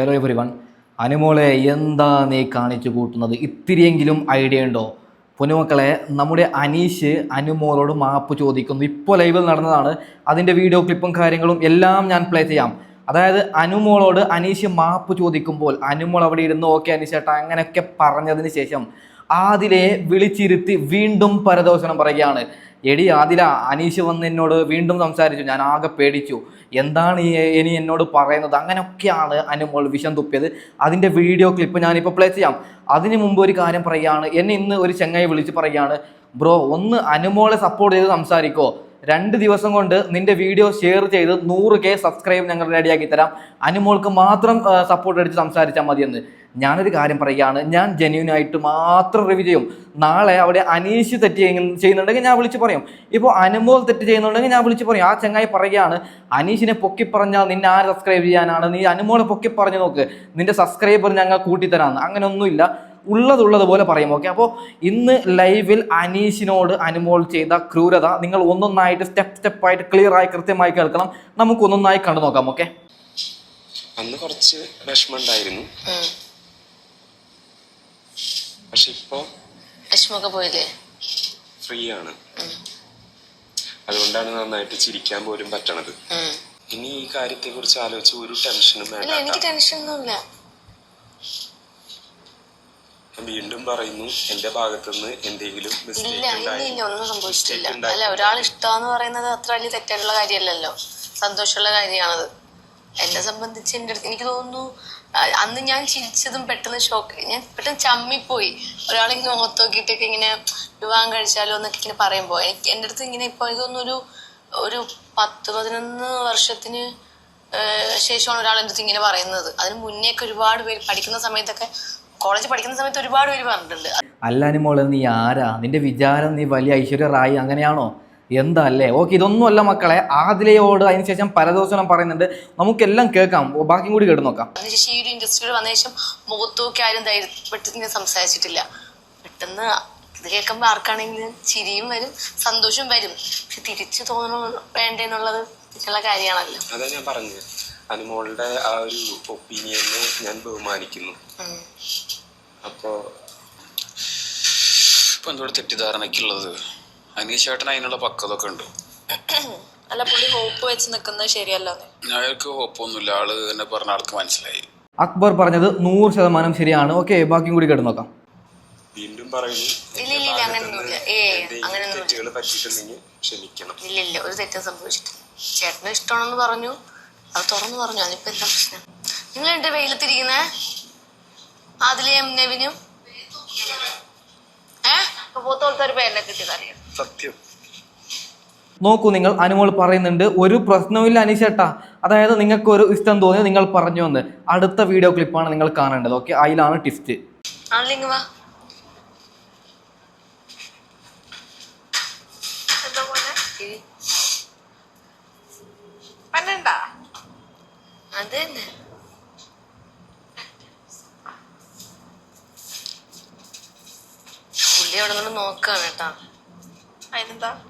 Hello every one അനുമോളെ എന്താ നീ കാണിച്ചു കൂട്ടുന്നത്? ഇത്തിരിയെങ്കിലും ഐഡിയ ഉണ്ടോ? പൊന്നുമക്കളെ നമ്മുടെ അനീഷ് അനുമോളോട് മാപ്പ് ചോദിക്കുന്നു. ഇപ്പോൾ ലൈവിൽ നടന്നതാണ്. അതിന്റെ വീഡിയോ ക്ലിപ്പും കാര്യങ്ങളും എല്ലാം ഞാൻ പ്ലേ ചെയ്യാം. അതായത് അനുമോളോട് അനീഷ് മാപ്പ് ചോദിക്കുമ്പോൾ അനുമോൾ അവിടെ ഇരുന്ന് ഓക്കെ അനീഷേട്ടാ അങ്ങനെയൊക്കെ പറഞ്ഞതിന് ശേഷം ആദിലെ വിളിച്ചിരുത്തി വീണ്ടും പരദോഷണം പറയുകയാണ്. എടി ആദില അനീഷ് വന്ന് എന്നോട് വീണ്ടും സംസാരിച്ചു. ഞാൻ ആകെ പേടിച്ചു. എന്താണ് ഇനി എന്നോട് പറയുന്നത്? അങ്ങനെയൊക്കെയാണ് അനുമോൾ വിഷം തുപ്പിയത്. അതിന്റെ വീഡിയോ ക്ലിപ്പ് ഞാനിപ്പോൾ പ്ലേ ചെയ്യാം. അതിന് മുമ്പ് ഒരു കാര്യം പറയുകയാണ്. എന്നെ ഇന്ന് ഒരു ചെങ്ങായി വിളിച്ച് പറയുകയാണ് ബ്രോ ഒന്ന് അനുമോളെ സപ്പോർട്ട് ചെയ്ത് സംസാരിക്കോ. രണ്ട് ദിവസം കൊണ്ട് നിന്റെ വീഡിയോ ഷെയർ ചെയ്ത് നൂറ് കെ സബ്സ്ക്രൈബ് ഞങ്ങൾ റെഡിയാക്കി തരാം. അനുമോൾക്ക് മാത്രം സപ്പോർട്ട് അടിച്ച് സംസാരിച്ചാൽ മതിയെന്ന്. ഞാനൊരു കാര്യം പറയുകയാണ്. ഞാൻ ജെന്യൂൻ ആയിട്ട് മാത്രം റിവ്യൂ ചെയ്യും. നാളെ അവിടെ അനീഷ് തെറ്റ് ചെയ്യുന്ന- ചെയ്യുന്നുണ്ടെങ്കിൽ ഞാൻ വിളിച്ച് പറയും. ഇപ്പോൾ അനുമോൾ തെറ്റ് ചെയ്യുന്നുണ്ടെങ്കിൽ ഞാൻ വിളിച്ച് പറയും. ആ ചങ്ങായി പറയുകയാണ് അനീഷിനെ പൊക്കി പറഞ്ഞാൽ നിന്നെ ആര് സബ്സ്ക്രൈബ് ചെയ്യാനാണ്? നീ അനുമോളെ പൊക്കി പറഞ്ഞു നോക്ക്. നിന്റെ സബ്സ്ക്രൈബർ ഞങ്ങൾ കൂട്ടിത്തരാമെന്ന് അങ്ങനെയൊന്നുമില്ല ഉള്ളതുള്ളതുപോലെ പറയും ഓക്കെ അപ്പോൾ ഇന്ന് ലൈവിൽ അനീഷിനോട് അനുമോൾ ചെയ്ത ക്രൂരത നിങ്ങൾ ഒന്നൊന്നായിട്ട് സ്റ്റെപ്പ് സ്റ്റെപ്പായിട്ട് ക്ലിയർ ആയി കൃത്യമായി കേൾക്കണം. നമുക്ക് ഒന്നൊന്നായി കണ്ടു നോക്കാം ഓക്കെ അന്ന് കുറച്ച് വിഷമമുണ്ടായിരുന്നു പക്ഷെ ഇപ്പൊ വിഷമൊക്കെ പോയില്ലേ? ഫ്രീ ആണ്. അതുകൊണ്ടാണ് നന്നായിട്ട് ചിരിക്കാൻ പോലും പറ്റണത്. ഇനി ഈ കാര്യത്തെ കുറിച്ച് ആലോചിച്ച് ഒരു ടെൻഷനും വേണ്ട എനിക്ക് ടെൻഷൻ ഒന്നുമില്ല. ഞാൻ വീണ്ടും പറയുന്നു എന്റെ ഭാഗത്തുനിന്ന് എന്തെങ്കിലും ഇല്ല മിസ്റ്റേക്ക് ഉണ്ടായി ഒന്നും സംഭവിച്ചിട്ടില്ല. ഉണ്ടായി. അല്ല ഒരാൾ ഇഷ്ടമെന്ന് പറയുന്നത് അത്ര വലിയ തെറ്റായിട്ടുള്ള കാര്യമല്ലല്ലോ. സന്തോഷമുള്ള കാര്യമാണത്. എന്നെ സംബന്ധിച്ച് എന്റെ അടുത്ത് എനിക്ക് തോന്നുന്നു ആ, അന്ന് ഞാൻ ചിരിച്ചതും പെട്ടെന്ന് ഷോക്ക് ഞാൻ പെട്ടെന്ന് ചമ്മിപ്പോയി. ഒരാളിങ്ങനെ മുഖത്ത് നോക്കിയിട്ടൊക്കെ ഇങ്ങനെ വിവാഹം കഴിച്ചാലോ എന്നൊക്കെ ഇങ്ങനെ പറയുമ്പോൾ എനിക്ക് എന്റെ അടുത്ത് ഇങ്ങനെ ഇപ്പോൾ എനിക്ക് തോന്നുന്നു ഒരു ഒരു പത്ത് പതിനൊന്ന് വർഷത്തിന് ഏഹ് ശേഷമാണ് ഒരാൾ എന്റെ അടുത്ത് ഇങ്ങനെ പറയുന്നത്. അതിന് മുന്നേ ഒക്കെ ഒരുപാട് പേര് പഠിക്കുന്ന സമയത്തൊക്കെ കോളേജിൽ പഠിക്കുന്ന സമയത്ത് ഒരുപാട് പേര് പറഞ്ഞിട്ടുണ്ട്. അല്ലാനും മോളെ നീ ആരാ? നിന്റെ വിചാരം നീ വലിയ ഐശ്വര്യ റായി അങ്ങനെയാണോ? എന്താ അല്ലേ? ഓക്കെ ഇതൊന്നുമല്ല മക്കളെ. ആദിലയോട് അതിനുശേഷം പരദോഷണം പറയുന്നുണ്ട്. നമുക്കെല്ലാം കേൾക്കാം. ബാക്കി ബാക്കിയും കൂടി കേട്ട് നോക്കാം. അതിനുശേഷം ഈ ഒരു ഇൻഡസ്ട്രിയിൽ വന്ന ശേഷം മുഖത്തോക്കി ആരും ധൈര്യപ്പെട്ട് സംസാരിച്ചിട്ടില്ല. പെട്ടെന്ന് ഇത് കേൾക്കുമ്പോൾ ആർക്കാണെങ്കിലും ചിരിയും വരും സന്തോഷവും വരും. പക്ഷെ തിരിച്ചു തോന്നണോ വേണ്ടെന്നുള്ളത് തിരിച്ചുള്ള കാര്യമാണല്ലോ. അതാ ഞാൻ പറഞ്ഞത്. അനുമോളുടെ ആ ഒരു ഒപ്പീനിയനെ ഞാൻ ബഹുമാനിക്കുന്നു. ഉം. അപ്പോ ഇപ്പൊ എന്തോട് തെറ്റിദ്ധാരണയ്ക്കുള്ളത്. അനീഷേട്ടൻ അതിനുള്ള പക്വതൊക്കെ ഉണ്ട്. അല്ല പുള്ളി ഹോപ്പ് വെച്ച് നിൽക്കുന്നത് ശരിയല്ല അയാൾക്ക് ഹോപ്പൊന്നുമില്ല ആൾ എന്നെ പറഞ്ഞ ആൾക്ക് മനസ്സിലായി. അക്ബർ പറഞ്ഞത് നൂറ് ശതമാനം ശരിയാണ്. ഓക്കെ ബാക്കിയും കൂടി കേട്ട് നോക്കാം. വീണ്ടും പറയുന്നു ഇല്ല, ഇല്ല, ഇല്ല, അങ്ങനെയൊന്നുമില്ല. ഏയ്, അങ്ങനെയൊന്നുമില്ല. തെറ്റുകൾ പറ്റിയിട്ടുണ്ടെങ്കിൽ ക്ഷമിക്കണം. ഇല്ല ഇല്ല ഒരു തെറ്റും സംഭവിച്ചിട്ടില്ല. ചേട്ടന് ഇഷ്ടമാണെന്ന് പറഞ്ഞു. അത് തുറന്നു പറഞ്ഞു. അതിപ്പോ എന്താ പ്രശ്നം? നിങ്ങൾ എന്റെ വെയിലത്തിരിക്കുന്നേ? ആദിലയും നെവിനും? ഏഹ് പോത്തോളത്തെ ഒരു പേരിനെ കിട്ടിയതറിയാം സത്യം. നോക്കൂ നിങ്ങൾ അനുമോൾ പറയുന്നുണ്ട് ഒരു പ്രശ്നവുമില്ല അനീഷേട്ടാ അതായത് നിങ്ങൾക്ക് ഒരു ഇഷ്ടം തോന്നി നിങ്ങൾ പറഞ്ഞു വന്ന്. അടുത്ത വീഡിയോ ക്ലിപ്പാണ് നിങ്ങൾ കാണേണ്ടത് ഓക്കെ? അതിലാണ് ടിഫ്റ്റ് അതെന്നെ അത് തന്നെ. അവിടെ നിന്ന് നോക്കാണ് കേട്ടാ. അതിനെന്താ?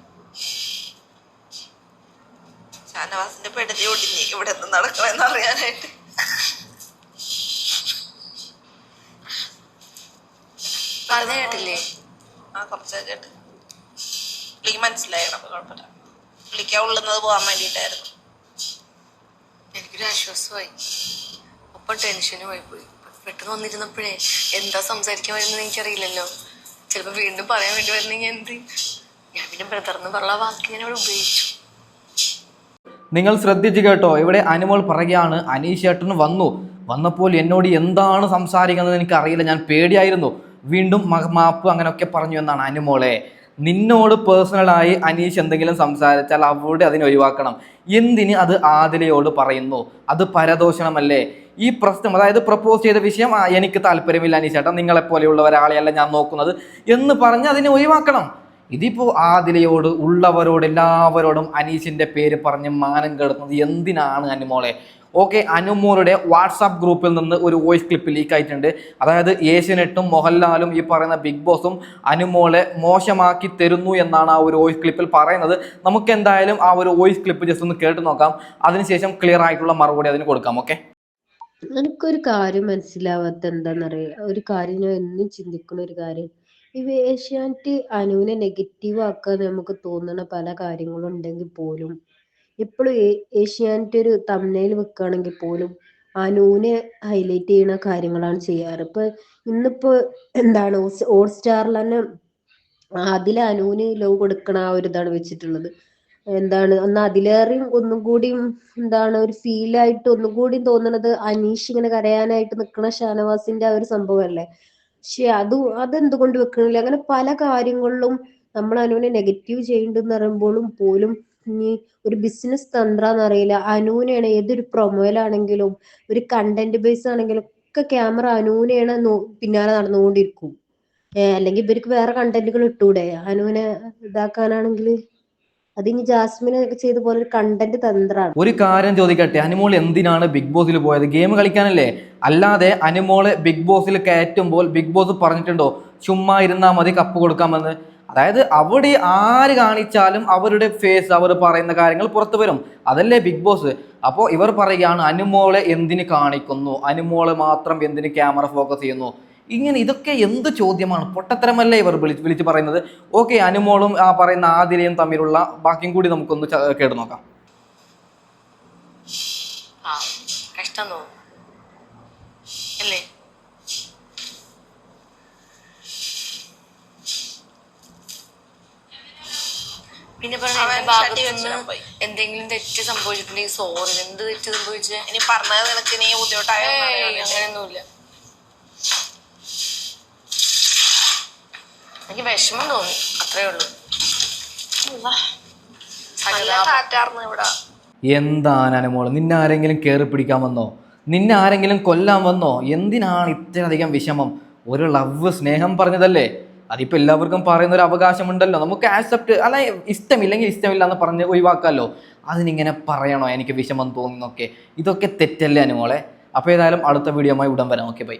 ഷാനവാസിന്റെ പെടലി ഒടിഞ്ഞ് ഇവിടെ നിന്ന് നടക്കണമെന്ന് അറിയാനായിട്ട്. പറഞ്ഞു കേട്ടില്ലേ? ആ കുറച്ച് കേട്ട്. പുള്ളിക്ക് മനസ്സിലായണം അപ്പൊ കുഴപ്പമില്ല. പുള്ളിക്ക് ഉള്ളുന്നത് പോകാൻ വേണ്ടിയിട്ടായിരുന്നു. എനിക്കൊരു ആശ്വാസമായി. ഒപ്പം ടെൻഷനും ആയി പോയി. പെട്ടെന്ന് വന്നിരുന്നപ്പോഴേ എന്താ സംസാരിക്കാൻ വരുന്നത് എനിക്കറിയില്ലല്ലോ. ചിലപ്പോ വീണ്ടും പറയാൻ വേണ്ടി വരുന്നെങ്കിൽ എന്ത്? ഞാൻ പിന്നെ ബ്രദർന്ന് പറഞ്ഞ വാക്ക് ഞാൻ അവിടെ ഉപയോഗിച്ചു. നിങ്ങൾ ശ്രദ്ധിച്ചു കേട്ടോ ഇവിടെ അനുമോൾ പറയുകയാണ് അനീഷ് ഏട്ടൻ വന്നു. വന്നപ്പോൾ എന്നോട് എന്താണ് സംസാരിക്കുന്നത് എനിക്ക് അറിയില്ല ഞാൻ പേടിയായിരുന്നു. വീണ്ടും മാപ്പ് അങ്ങനെയൊക്കെ പറഞ്ഞു എന്നാണ് അനുമോളെ. നിന്നോട് പേഴ്സണലായി അനീഷ് എന്തെങ്കിലും സംസാരിച്ചാൽ അവിടെ അതിനെ ഒഴിവാക്കണം. എന്തിന് അത് ആദിലയോട് പറയുന്നു? അത് പരദോഷണമല്ലേ? ഈ പ്രശ്നം അതായത് പ്രപ്പോസ് ചെയ്ത വിഷയം എനിക്ക് താല്പര്യമില്ല അനീഷ് ചേട്ടാ നിങ്ങളെപ്പോലെയുള്ള ഒരാളെയല്ല ഞാൻ നോക്കുന്നത് എന്ന് പറഞ്ഞ് അതിനെ ഒഴിവാക്കണം. ഇതിപ്പോ ആദിലയോട് ഉള്ളവരോട് എല്ലാവരോടും അനീഷിന്റെ പേര് പറഞ്ഞ് മാനം കെടുത്തുന്നത് എന്തിനാണ് അനുമോളെ? ഓക്കെ അനുമോളുടെ വാട്സാപ്പ് ഗ്രൂപ്പിൽ നിന്ന് ഒരു വോയിസ് ക്ലിപ്പ് ലീക്ക് ആയിട്ടുണ്ട് അതായത് ഏഷ്യനെട്ടും മോഹൻലാലും ഈ പറയുന്ന ബിഗ് ബോസും അനുമോളെ മോശമാക്കി തരുന്നു എന്നാണ് ആ ഒരു വോയിസ് ക്ലിപ്പിൽ പറയുന്നത്. നമുക്ക് എന്തായാലും ആ ഒരു വോയിസ് ക്ലിപ്പ് ജസ്റ്റ് ഒന്ന് കേട്ട് നോക്കാം. അതിനുശേഷം ക്ലിയർ ആയിട്ടുള്ള മറുപടി അതിന് കൊടുക്കാം ഓക്കെ എനിക്കൊരു കാര്യം മനസ്സിലാവാത്ത എന്താണെന്നറിയാം ഒരു കാര്യം ഞാൻ എന്നും ചിന്തിക്കുന്ന ഒരു കാര്യം. ഈ ഏഷ്യാനെറ്റ് അനുവിനെ നെഗറ്റീവ് ആക്കാൻ നമുക്ക് തോന്നുന്ന പല കാര്യങ്ങളും ഉണ്ടെങ്കിൽ പോലും എപ്പോഴും ഏഷ്യാനെറ്റ് ഒരു തമ്മനയിൽ വെക്കുകയാണെങ്കിൽ പോലും ആ നൂനെ ഹൈലൈറ്റ് ചെയ്യുന്ന കാര്യങ്ങളാണ് ചെയ്യാറ്. ഇപ്പൊ ഇന്നിപ്പോ എന്താണ് ഹോട്ട് സ്റ്റാറിൽ തന്നെ അതിൽ അനൂന് ലവ് കൊടുക്കണ ആ ഒരു ഇതാണ് വെച്ചിട്ടുള്ളത്. എന്താണ് അന്ന് അതിലേറെയും ഒന്നും കൂടിയും എന്താണ് ഒരു ഫീലായിട്ട് ഒന്നും കൂടി തോന്നണത് അനീഷ് ഇങ്ങനെ കരയാനായിട്ട് നിൽക്കുന്ന ഷാനവാസിന്റെ ആ ഒരു സംഭവമല്ലേ? പക്ഷെ അത് അതെന്തുകൊണ്ട് വെക്കണില്ല? അങ്ങനെ പല കാര്യങ്ങളിലും നമ്മൾ അനുവിനെ നെഗറ്റീവ് ചെയ്യുന്നുണ്ടെന്ന് പറയുമ്പോഴും പോലും ഇനി ഒരു ബിസിനസ് തന്ത്രാന്ന് അറിയില്ല അനൂനയാണ് ഏതൊരു പ്രൊമോയിലാണെങ്കിലും ഒരു കണ്ടന്റ് ബേസ് ആണെങ്കിലും ഒക്കെ ക്യാമറ അനൂനയാണ് പിന്നാലെ നടന്നുകൊണ്ടിരിക്കും. അല്ലെങ്കിൽ ഇവർക്ക് വേറെ കണ്ടന്റുകൾ ഇട്ടൂടെ? അനുവിനെ ഇതാക്കാനാണെങ്കിൽ അതിനി ജാസ്മിന് ചെയ്ത പോലെ ഒരു കണ്ടന്റ് തന്ത്രമാണ് ഒരു കാര്യം ചോദിക്കട്ടെ? അനുമോൾ എന്തിനാണ് ബിഗ് ബോസിൽ പോയത്? ഗെയിം കളിക്കാനല്ലേ? അല്ലാതെ അനുമോൾ ബിഗ് ബോസിൽ കയറ്റുമ്പോൾ ബിഗ് ബോസ് പറഞ്ഞിട്ടുണ്ടോ? ചുമ്മാ ഇരുന്നാൽ മതി കപ്പ് കൊടുക്കാമെന്ന്. അതായത് അവിടെ ആര് കാണിച്ചാലും അവരുടെ ഫേസ് അവർ പറയുന്ന കാര്യങ്ങൾ പുറത്തു വരും. അതല്ലേ ബിഗ് ബോസ് അപ്പോൾ ഇവർ പറയുകയാണ് അനുമോളെ എന്തിന് കാണിക്കുന്നു? അനുമോളെ മാത്രം എന്തിന് ക്യാമറ ഫോക്കസ് ചെയ്യുന്നു? ഇങ്ങനെ ഇതൊക്കെ എന്ത് ചോദ്യമാണ്? പൊട്ടത്തരമല്ലേ ഇവർ വിളിച്ച് വിളിച്ച് പറയുന്നത്? ഓക്കെ അനുമോളും ആ പറയുന്ന ആതിരയും തമ്മിലുള്ള ബാക്കിയും കൂടി നമുക്കൊന്ന് കേട്ടു നോക്കാം. കഷ്ടം തോന്നുന്നു. അല്ലേ? പിന്നെ പറഞ്ഞ. എന്തെങ്കിലും തെറ്റ് സംഭവിച്ചിട്ടുണ്ടെങ്കിൽ സോറി എന്ത് തെറ്റ് സംഭവിച്ചേ? ഇനി പറഞ്ഞത് നിനക്ക് നീ ബുദ്ധിമുട്ടായോ അങ്ങനെയൊന്നുമില്ല. എനിക്ക് വിഷമം തോന്നി. അത്രേ ഉള്ളൂ. എന്താണ് അനുമോൾ നിന്നെ ആരെങ്കിലും കയറി പിടിക്കാൻ വന്നോ? നിന്നെ ആരെങ്കിലും കൊല്ലാൻ വന്നോ? എന്തിനാണ് ഇത്രയധികം വിഷമം? ഒരു ലവ് സ്നേഹം പറഞ്ഞതല്ലേ? അതിപ്പോൾ എല്ലാവർക്കും പറയുന്ന ഒരു അവകാശമുണ്ടല്ലോ. നമുക്ക് ആക്സെപ്റ്റ് അല്ല ഇഷ്ടമില്ലെങ്കിൽ ഇഷ്ടമില്ല എന്ന് പറഞ്ഞ് ഒഴിവാക്കാമല്ലോ അതിനിങ്ങനെ പറയണോ? എനിക്ക് വിഷമം തോന്നുന്നൊക്കെ. ഇതൊക്കെ തെറ്റല്ലേ അനുമോളെ? അപ്പോൾ ഏതായാലും അടുത്ത വീഡിയോമായി ഉടൻ വരാം. Okay bye